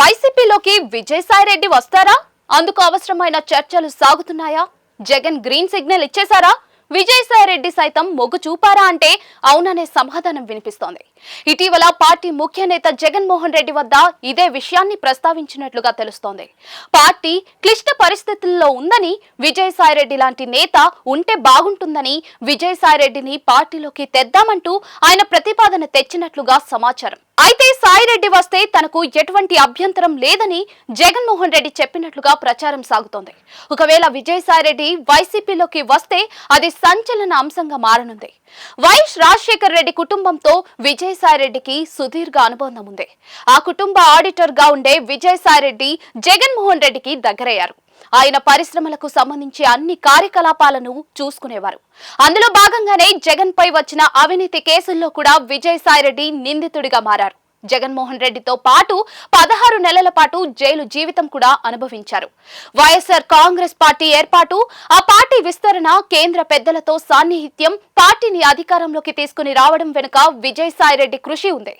వైసీపీలోకి విజయసాయిరెడ్డి వస్తారా? అందుకు అవసరమైన చర్చలు సాగుతున్నాయా? జగన్ గ్రీన్ సిగ్నల్ ఇచ్చేశారా? విజయసాయిరెడ్డి సైతం మొగ్గు చూపారా అంటే అవుననే సమాధానం వినిపిస్తోంది. ఇటీవల పార్టీ ముఖ్య నేత జగన్మోహన్ రెడ్డి వద్ద ఇదే విషయాన్ని ప్రస్తావించినట్లుగా తెలుస్తోంది. పార్టీ క్లిష్ట పరిస్థితుల్లో ఉందని విజయసాయిరెడ్డి లాంటి నేత ఉంటే బాగుంటుందని విజయసాయిరెడ్డిని పార్టీలోకి తెద్దామంటూ ఆయన ప్రతిపాదన తెచ్చినట్లుగా సమాచారం. అయితే సాయిరెడ్డి వస్తే తనకు ఎటువంటి అభ్యంతరం లేదని జగన్మోహన్ రెడ్డి చెప్పినట్లుగా ప్రచారం సాగుతోంది. ఒకవేళ విజయసాయిరెడ్డి వైసీపీలోకి వస్తే అది సంచలన అంశంగా మారనుంది. వైఎస్ రాజశేఖర్ రెడ్డి కుటుంబంతో విజయసాయిరెడ్డికి సుదీర్ఘ అనుబంధం ఉంది ఆ కుటుంబ ఆడిటర్గా ఉండే విజయసాయిరెడ్డి జగన్మోహన్ రెడ్డికి దగ్గరయ్యారు. ఆయన పరిశ్రమలకు సంబంధించి అన్ని కార్యకలాపాలను చూసుకునేవారు. అందులో భాగంగానే జగన్ పై వచ్చిన అవినీతి కేసుల్లో కూడా విజయసాయిరెడ్డి నిందితుడిగా మారారు. జగన్మోహన్ రెడ్డితో పాటు పదహారు నెలల పాటు జైలు జీవితం కూడా అనుభవించారు. వైఎస్ఆర్ కాంగ్రెస్ పార్టీ ఏర్పాటు ఆ పార్టీ విస్తరణ కేంద్ర పెద్దలతో సాన్నిహిత్యం పార్టీని అధికారంలోకి తీసుకుని రావడం వెనుక విజయసాయిరెడ్డి కృషి ఉంది.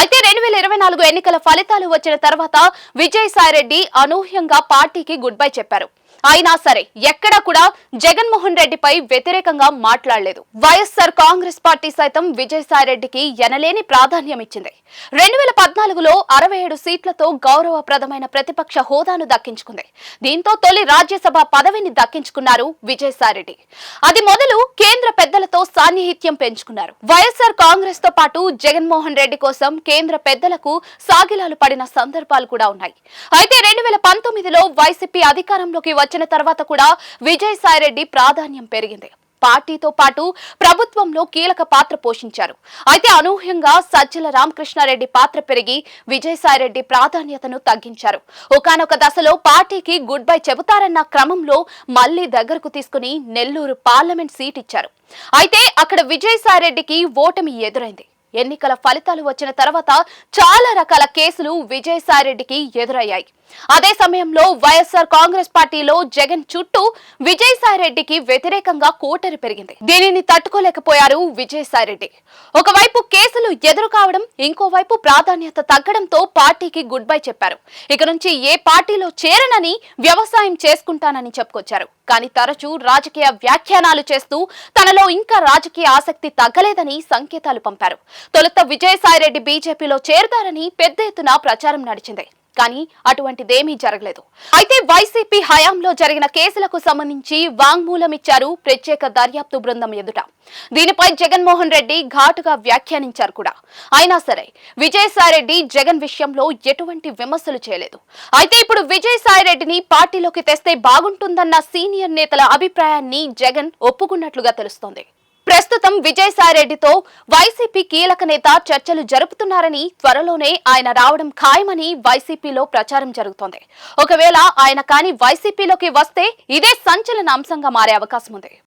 అయితే రెండు వేల ఇరవై నాలుగు ఎన్నికల ఫలితాలు వచ్చిన తర్వాత విజయసాయిరెడ్డి అనూహ్యంగా పార్టీకి గుడ్ బై చెప్పారు. అయినా సరే ఎక్కడా కూడా జగన్మోహన్ రెడ్డిపై వ్యతిరేకంగా మాట్లాడలేదు. వైఎస్ఆర్ కాంగ్రెస్ పార్టీ సైతం విజయసాయిరెడ్డికి ఎనలేని ప్రాధాన్యం ఇచ్చింది రెండు వేల పద్నాలుగులో అరవై ఏడు సీట్లతో గౌరవప్రదమైన ప్రతిపక్ష హోదాను దక్కించుకుంది. దీంతో తొలి రాజ్యసభ పదవిని దక్కించుకున్నారు విజయసాయిరెడ్డి. అది మొదలు కేంద్ర పెద్దలతో సాన్నిహిత్యం పెంచుకున్నారు. వైఎస్ఆర్ కాంగ్రెస్తో పాటు జగన్మోహన్ రెడ్డి కోసం కేంద్ర పెద్దలకు సాగిలాలు పడిన సందర్భాలు కూడా ఉన్నాయి. అయితే రెండు వేల పంతొమ్మిదిలో వైసీపీ అధికారంలోకి వచ్చిన తర్వాత కూడా విజయసాయిరెడ్డి ప్రాధాన్యం పెరిగింది. పార్టీతో పాటు ప్రభుత్వంలో కీలక పాత్ర పోషించారు. అయితే అనూహ్యంగా సజ్జల రామకృష్ణారెడ్డి పాత్ర పెరిగి విజయసాయిరెడ్డి ప్రాధాన్యతను తగ్గించారు. ఒకానొక దశలో పార్టీకి గుడ్ బై చెబుతారన్న క్రమంలో మళ్ళీ దగ్గరకు తీసుకుని నెల్లూరు పార్లమెంట్ సీట్ ఇచ్చారు. అయితే అక్కడ విజయసాయిరెడ్డికి ఓటమి ఎదురైంది. ఎన్నికల ఫలితాలు వచ్చిన తర్వాత చాలా రకాల కేసులు విజయసాయిరెడ్డికి ఎదురయ్యాయి. అదే సమయంలో వైఎస్ఆర్ కాంగ్రెస్ పార్టీలో జగన్ చుట్టూ విజయసాయిరెడ్డికి వ్యతిరేకంగా కోటరి పెరిగింది. దీనిని తట్టుకోలేకపోయారు విజయసాయిరెడ్డి. ఒకవైపు కేసులు ఎదురు కావడం ఇంకోవైపు ప్రాధాన్యత తగ్గడంతో పార్టీకి గుడ్ బై చెప్పారు. ఇక నుంచి ఏ పార్టీలో చేరనని వ్యవసాయం చేసుకుంటానని చెప్పుకొచ్చారు. కానీ తరచూ రాజకీయ వ్యాఖ్యానాలు చేస్తూ తనలో ఇంకా రాజకీయ ఆసక్తి తగ్గలేదని సంకేతాలు పంపారు. తొలుత విజయసాయిరెడ్డి బీజేపీలో చేరుతారని పెద్ద ఎత్తున ప్రచారం నడిచింది. కానీ అటువంటిదేమీ జరగలేదు. అయితే వైసీపీ హయాంలో జరిగిన కేసులకు సంబంధించి వాంగ్మూలం ఇచ్చారు ప్రత్యేక దర్యాప్తు బృందం ఎదుట. దీనిపై జగన్మోహన్ రెడ్డి ఘాటుగా వ్యాఖ్యానించారు కూడా. అయినా సరే విజయసాయిరెడ్డి జగన్ విషయంలో ఎటువంటి విమర్శలు చేయలేదు. అయితే ఇప్పుడు విజయసాయిరెడ్డిని పార్టీలోకి తెస్తే బాగుంటుందన్న సీనియర్ నేతల అభిప్రాయాన్ని జగన్ ఒప్పుకున్నట్లుగా తెలుస్తోంది. ప్రస్తుతం విజయసాయిరెడ్డితో వైసీపీ కీలక నేత చర్చలు జరుపుతున్నారని త్వరలోనే ఆయన రావడం ఖాయమని వైసీపీలో ప్రచారం జరుగుతోంది. ఒకవేళ ఆయన కానీ వైసీపీలోకి వస్తే ఇదే సంచలన అంశంగా మారే అవకాశం ఉంది